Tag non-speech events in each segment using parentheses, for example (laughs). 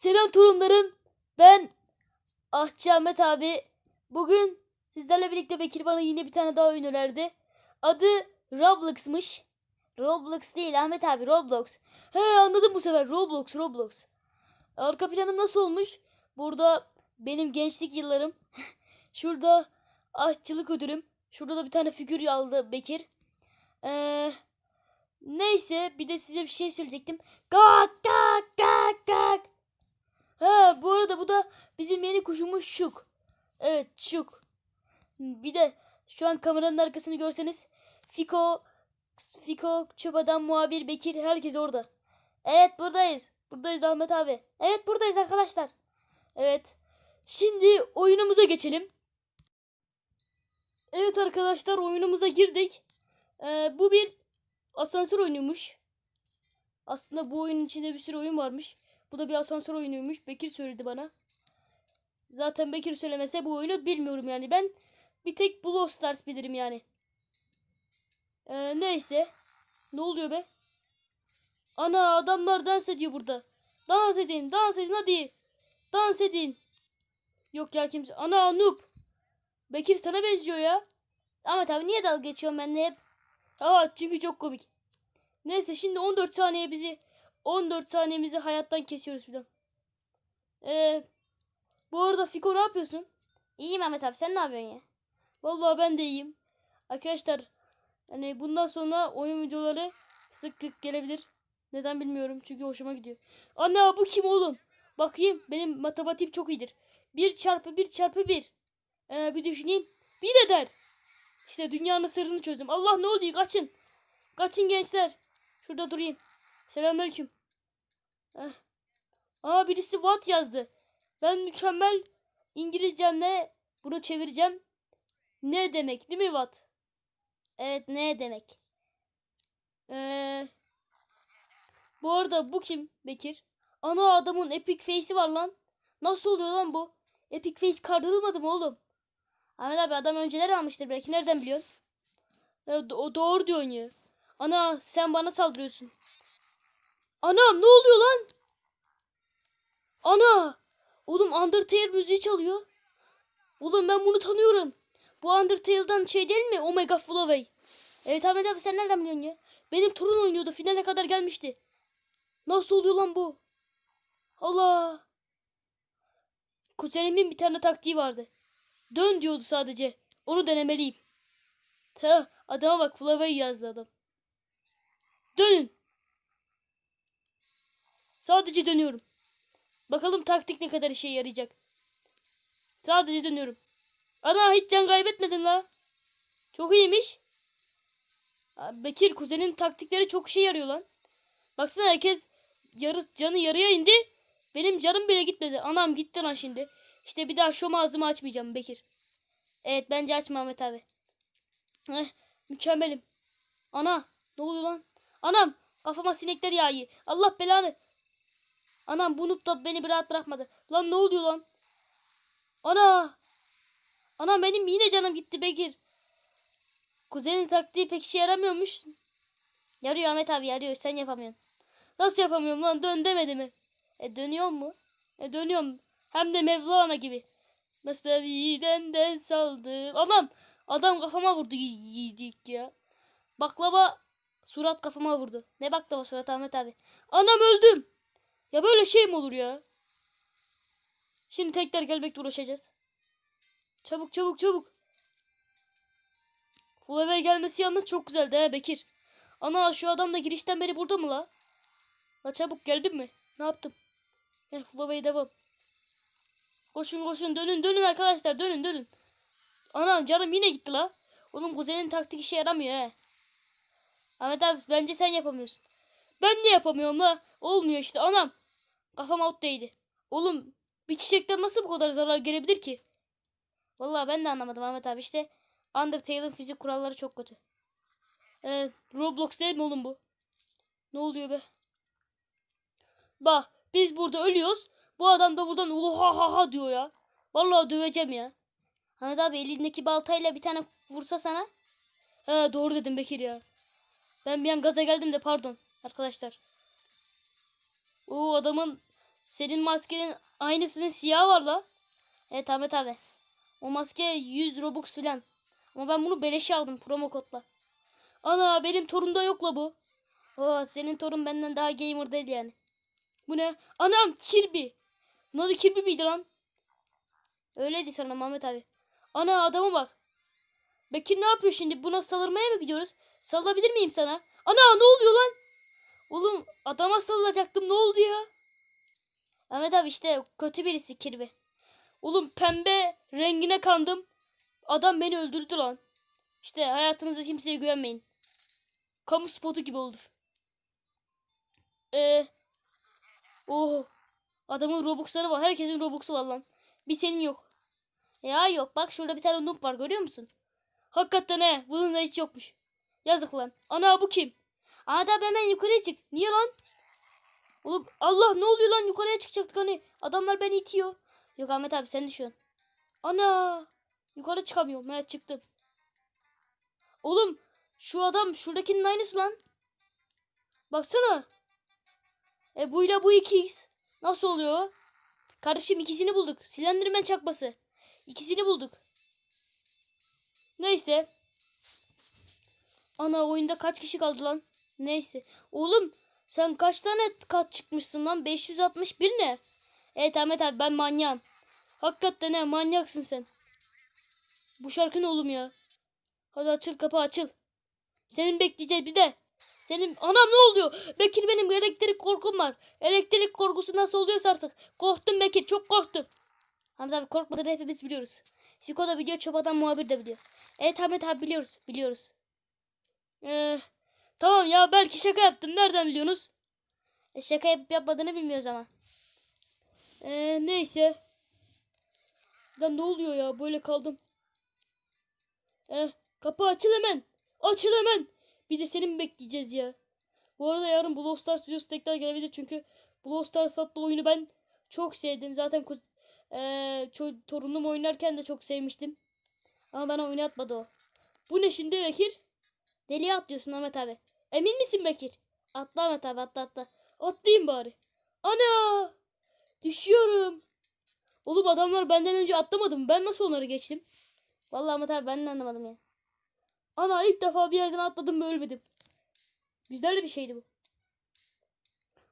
Selam torunlarım. Ben Ahçı Ahmet abi. Bugün sizlerle birlikte Bekir bana yine bir tane daha oyun önerdi. Adı Roblox'mış. Roblox değil Ahmet abi Roblox. He anladım bu sefer Roblox Roblox. Arka planım nasıl olmuş? Burada benim gençlik yıllarım. (laughs) Şurada aşçılık ödülüm. Şurada da bir tane figür aldı Bekir. Eee Neyse bir de size bir şey söyleyecektim. Gak gak gak gak. Ha bu arada bu da bizim yeni kuşumuz Şuk. Evet Şuk. Bir de şu an kameranın arkasını görseniz Fiko Fiko çöp adam muhabir Bekir herkes orada. Evet buradayız. Buradayız Ahmet abi. Evet buradayız arkadaşlar. Evet. Şimdi oyunumuza geçelim. Evet arkadaşlar oyunumuza girdik. Ee, bu bir asansör oyunuymuş. Aslında bu oyunun içinde bir sürü oyun varmış. Bu da bir asansör oyunuymuş. Bekir söyledi bana. Zaten Bekir söylemese bu oyunu bilmiyorum yani. Ben bir tek Brawl Stars bilirim yani. Ee, neyse. Ne oluyor be? Ana adamlar dans ediyor burada. Dans edin, dans edin hadi. Dans edin. Yok ya kimse. Ana noob. Bekir sana benziyor ya. Ama tabii niye dalga geçiyorum ben de hep? Aa çünkü çok komik. Neyse şimdi 14 saniye bizi 14 saniyemizi hayattan kesiyoruz filan. Ee, bu arada Fiko ne yapıyorsun? İyiyim Ahmet abi sen ne yapıyorsun ya? Vallahi ben de iyiyim. Arkadaşlar hani bundan sonra oyun videoları sık sık gelebilir. Neden bilmiyorum çünkü hoşuma gidiyor. Ana bu kim oğlum? Bakayım benim matematiğim çok iyidir. 1 çarpı 1 çarpı 1. Ee, bir düşüneyim. 1 eder. İşte dünyanın sırrını çözdüm. Allah ne oluyor kaçın. Kaçın gençler. Şurada durayım. Selamünaleyküm. Eh. Aa birisi what yazdı. Ben mükemmel İngilizcemle bunu çevireceğim. Ne demek değil mi what? Evet ne demek? Ee, bu arada bu kim Bekir? Ana adamın epic face'i var lan. Nasıl oluyor lan bu? Epic face kaldırılmadı mı oğlum? Ahmet abi adam önceler almıştır belki nereden biliyorsun? Ya, do- o doğru diyorsun ya. Ana sen bana saldırıyorsun. Anam ne oluyor lan? Ana! Oğlum Undertale müziği çalıyor. Oğlum ben bunu tanıyorum. Bu Undertale'dan şey değil mi? Omega Flowey. Evet Ahmet abi sen nereden biliyorsun ya? Benim torun oynuyordu. Finale kadar gelmişti. Nasıl oluyor lan bu? Allah! Kuzenimin bir tane taktiği vardı. Dön diyordu sadece. Onu denemeliyim. Tah, adama bak Flowey yazdı adam. Dönün. Sadece dönüyorum. Bakalım taktik ne kadar işe yarayacak. Sadece dönüyorum. Ana hiç can kaybetmedin la. Çok iyiymiş. Bekir kuzenin taktikleri çok işe yarıyor lan. Baksana herkes yarı, canı yarıya indi. Benim canım bile gitmedi. Anam gitti lan şimdi. İşte bir daha şom ağzımı açmayacağım Bekir. Evet bence açma Ahmet abi. Heh, mükemmelim. Ana ne oluyor lan? Anam kafama sinekler yağıyor. Allah belanı. Anam bu da beni bir rahat bırakmadı. Lan ne oluyor lan? Ana. Anam benim yine canım gitti Bekir. Kuzenin taktiği pek işe yaramıyormuş. Yarıyor Ahmet abi yarıyor sen yapamıyorsun. Nasıl yapamıyorum lan? Dön demedi mi? E dönüyor mu? E dönüyorum. Hem de Mevlana gibi. Mesnevi'den de saldım. Adam adam kafama vurdu yedik ya. Baklava surat kafama vurdu. Ne baklava surat Ahmet abi? Anam öldüm. Ya böyle şey mi olur ya? Şimdi tekrar gelmekle uğraşacağız. Çabuk çabuk çabuk. Full eve gelmesi yalnız çok güzeldi he Bekir. Ana şu adam da girişten beri burada mı la? La çabuk geldin mi? Ne yaptım? Heh full devam. Koşun koşun dönün dönün arkadaşlar dönün dönün. Ana canım yine gitti la. Oğlum kuzenin taktik işe yaramıyor he. Ahmet abi bence sen yapamıyorsun. Ben ne yapamıyorum la? Olmuyor işte anam. Kafam out değdi. Oğlum bir çiçekten nasıl bu kadar zarar gelebilir ki? Vallahi ben de anlamadım Ahmet abi işte. Undertale'ın fizik kuralları çok kötü. Ee, Roblox değil mi oğlum bu? Ne oluyor be? Bak biz burada ölüyoruz. Bu adam da buradan oha ha ha diyor ya. Vallahi döveceğim ya. Ahmet abi elindeki baltayla bir tane vursa sana. He doğru dedim Bekir ya. Ben bir an gaza geldim de pardon arkadaşlar. O adamın senin maskenin aynısının siyahı var la. Evet Ahmet abi. O maske 100 Robux filan. Ama ben bunu beleşe aldım promo kodla. Ana benim torunda yok la bu. Oo senin torun benden daha gamer değil yani. Bu ne? Anam Kirby. Ne oldu Kirby miydi lan? Öyleydi sanırım Ahmet abi. Ana adama bak. Bekir ne yapıyor şimdi? Buna salırmaya mı gidiyoruz? Salabilir miyim sana? Ana ne oluyor lan? Oğlum adama sallacaktım ne oldu ya? Ahmet abi işte kötü birisi Kirby. Oğlum pembe rengine kandım. Adam beni öldürdü lan. İşte hayatınızda kimseye güvenmeyin. Kamu spotu gibi oldu. Eee. Oh. Adamın Robux'ları var. Herkesin Robux'u var lan. Bir senin yok. Ya yok bak şurada bir tane noob var görüyor musun? Hakikaten he. Bunun da hiç yokmuş. Yazık lan. Ana bu kim? Abi hemen yukarıya çık. Niye lan? Oğlum Allah ne oluyor lan yukarıya çıkacaktık hani. Adamlar beni itiyor. Yok Ahmet abi sen düşüyorsun. Ana. Yukarı çıkamıyorum. Evet çıktım. Oğlum şu adam şuradakinin aynısı lan. Baksana. E buyla bu 2x. Nasıl oluyor? Kardeşim ikisini bulduk. Silendirmen çakması. İkisini bulduk. Neyse. Ana oyunda kaç kişi kaldı lan? Neyse. Oğlum sen kaç tane kat çıkmışsın lan? 561 ne? Evet Ahmet abi ben manyağım. Hakikaten ne manyaksın sen. Bu şarkı ne oğlum ya? Hadi açıl kapı açıl. Senin bekleyeceğiz bir de. Senin anam ne oluyor? Bekir benim elektrik korkum var. Elektrik korkusu nasıl oluyorsa artık. Korktum Bekir çok korktum. Hamza abi korkmadığını hepimiz biliyoruz. Fiko da biliyor çöp adam muhabir de biliyor. Evet Ahmet abi biliyoruz biliyoruz. Ee, tamam ya belki şaka yaptım nereden biliyorsunuz? E, şaka yapıp yapmadığını bilmiyoruz ama. Ee, neyse. Lan ne oluyor ya böyle kaldım. Eh, kapı açıl hemen. Açıl hemen. Bir de seni mi bekleyeceğiz ya? Bu arada yarın Brawl Stars videosu tekrar gelebilir çünkü Brawl Stars adlı oyunu ben çok sevdim. Zaten ço- torunum oynarken de çok sevmiştim. Ama bana oynatmadı o. Bu ne şimdi Bekir? Deliye atlıyorsun Ahmet abi. Emin misin Bekir? Atla Ahmet abi atla atla. Atlayayım bari. Ana! Düşüyorum. Oğlum adamlar benden önce atlamadı mı? Ben nasıl onları geçtim? Vallahi Ahmet abi ben de anlamadım ya. Ana ilk defa bir yerden atladım ve ölmedim. Güzel bir şeydi bu.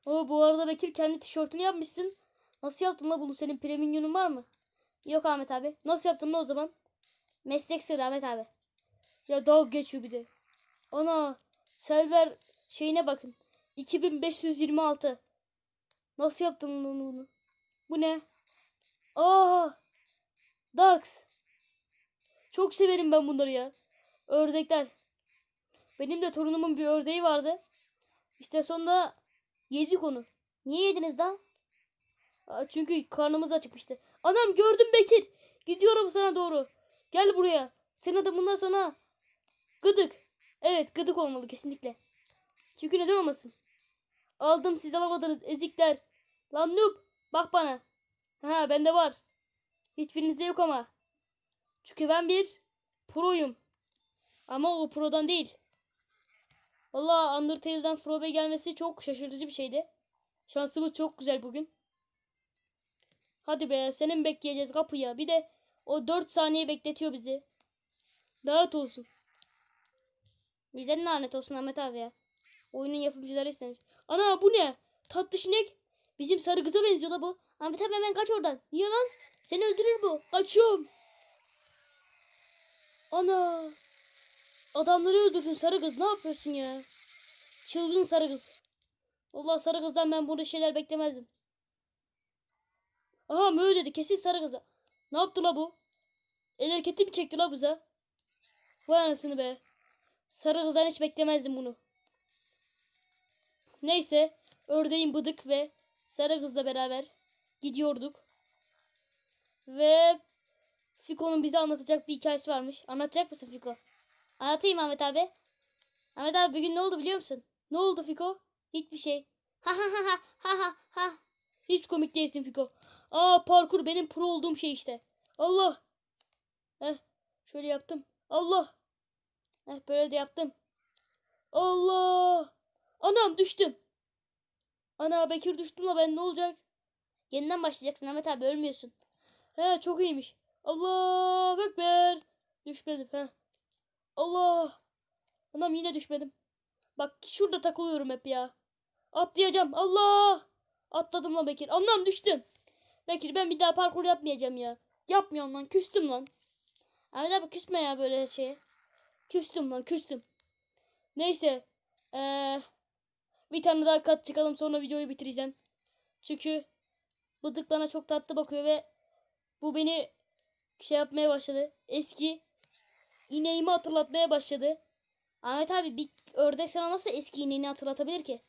O bu arada Bekir kendi tişörtünü yapmışsın. Nasıl yaptın la bunu? Senin premium'un var mı? Yok Ahmet abi. Nasıl yaptın la o zaman? Meslek sırrı Ahmet abi. Ya dalga geçiyor bir de. Ana server şeyine bakın. 2526. Nasıl yaptın lan bunu? Bu ne? Aa! Dax. Çok severim ben bunları ya. Ördekler. Benim de torunumun bir ördeği vardı. İşte sonra yedik onu. Niye yediniz? Aa, Çünkü karnımız acıkmıştı. Anam gördüm Bekir. Gidiyorum sana doğru. Gel buraya. Senin adın bundan sonra gıdık. Evet gıdık olmalı kesinlikle. Çünkü neden olmasın? Aldım siz alamadınız ezikler. Lan noob bak bana. Ha bende var. Hiçbirinizde yok ama. Çünkü ben bir proyum. Ama o prodan değil. Valla Undertale'den Frobe gelmesi çok şaşırtıcı bir şeydi. Şansımız çok güzel bugün. Hadi be senin bekleyeceğiz kapıya. Bir de o 4 saniye bekletiyor bizi. Dağıt olsun. Bizden lanet olsun Ahmet abi ya. Oyunun yapımcıları istemiş. Ana bu ne? Tatlı sinek. Bizim sarı kıza benziyor da bu. Ahmet abi hemen kaç oradan. Niye lan? Seni öldürür bu. Kaçıyorum. Ana. Adamları öldürdün sarı kız. Ne yapıyorsun ya? Çılgın sarı kız. Allah sarı kızdan ben burada şeyler beklemezdim. Aha mı dedi kesin sarı kıza. Ne yaptı la bu? El hareketi mi çekti la bize? Vay anasını be. Sarı kızdan hiç beklemezdim bunu. Neyse. Ördeğin bıdık ve sarı kızla beraber gidiyorduk. Ve Fiko'nun bize anlatacak bir hikayesi varmış. Anlatacak mısın Fiko? Anlatayım Ahmet abi. Ahmet abi bugün ne oldu biliyor musun? Ne oldu Fiko? Hiçbir şey. Ha ha ha ha ha ha ha. Hiç komik değilsin Fiko. Aa parkur benim pro olduğum şey işte. Allah. Heh şöyle yaptım. Allah. Heh böyle de yaptım. Allah. Anam düştüm. Ana Bekir düştüm la ben ne olacak? Yeniden başlayacaksın Ahmet abi ölmüyorsun. He çok iyiymiş. Allah Ekber. Düşmedim he. Allah. Anam yine düşmedim. Bak şurada takılıyorum hep ya. Atlayacağım. Allah. Atladım lan Bekir. Anam düştüm. Bekir ben bir daha parkur yapmayacağım ya. Yapmıyorum lan. Küstüm lan. Ahmet abi küsme ya böyle şeye. Küstüm lan küstüm. Neyse. Eee bir tane daha kat çıkalım sonra videoyu bitireceğim. Çünkü Bıdık bana çok tatlı bakıyor ve bu beni şey yapmaya başladı. Eski ineğimi hatırlatmaya başladı. Ahmet abi bir ördek sana nasıl eski ineğini hatırlatabilir ki?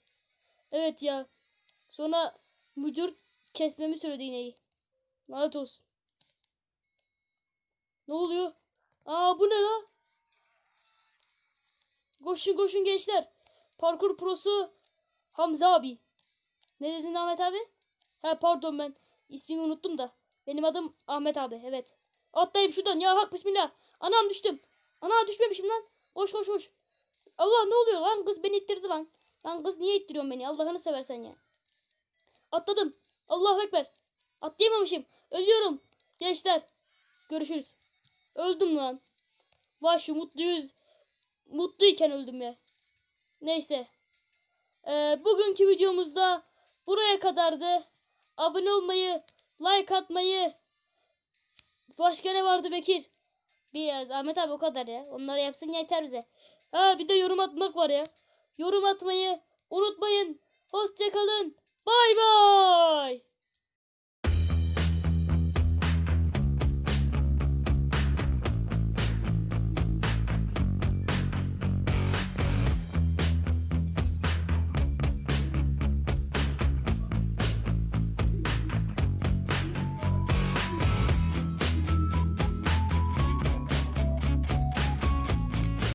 Evet ya. Sonra müdür kesmemi söyledi ineği. Lanet olsun. Ne oluyor? Aa bu ne la? Koşun koşun gençler. Parkur prosu Hamza abi. Ne dedin Ahmet abi? He pardon ben ismimi unuttum da. Benim adım Ahmet abi evet. Atlayayım şuradan ya hak bismillah. Anam düştüm. Ana düşmemişim lan. Koş koş koş. Allah ne oluyor lan kız beni ittirdi lan. Lan kız niye ittiriyorsun beni Allah'ını seversen ya. Atladım. Allahu Ekber. Atlayamamışım. Ölüyorum. Gençler. Görüşürüz. Öldüm lan. Vay şu mutluyuz. Mutluyken öldüm ya. Neyse. Ee, bugünkü videomuzda buraya kadardı. Abone olmayı, like atmayı. Başka ne vardı Bekir? Biraz Ahmet abi o kadar ya. Onları yapsın yeter bize. Ha bir de yorum atmak var ya. Yorum atmayı unutmayın. Hoşçakalın. Bay bay.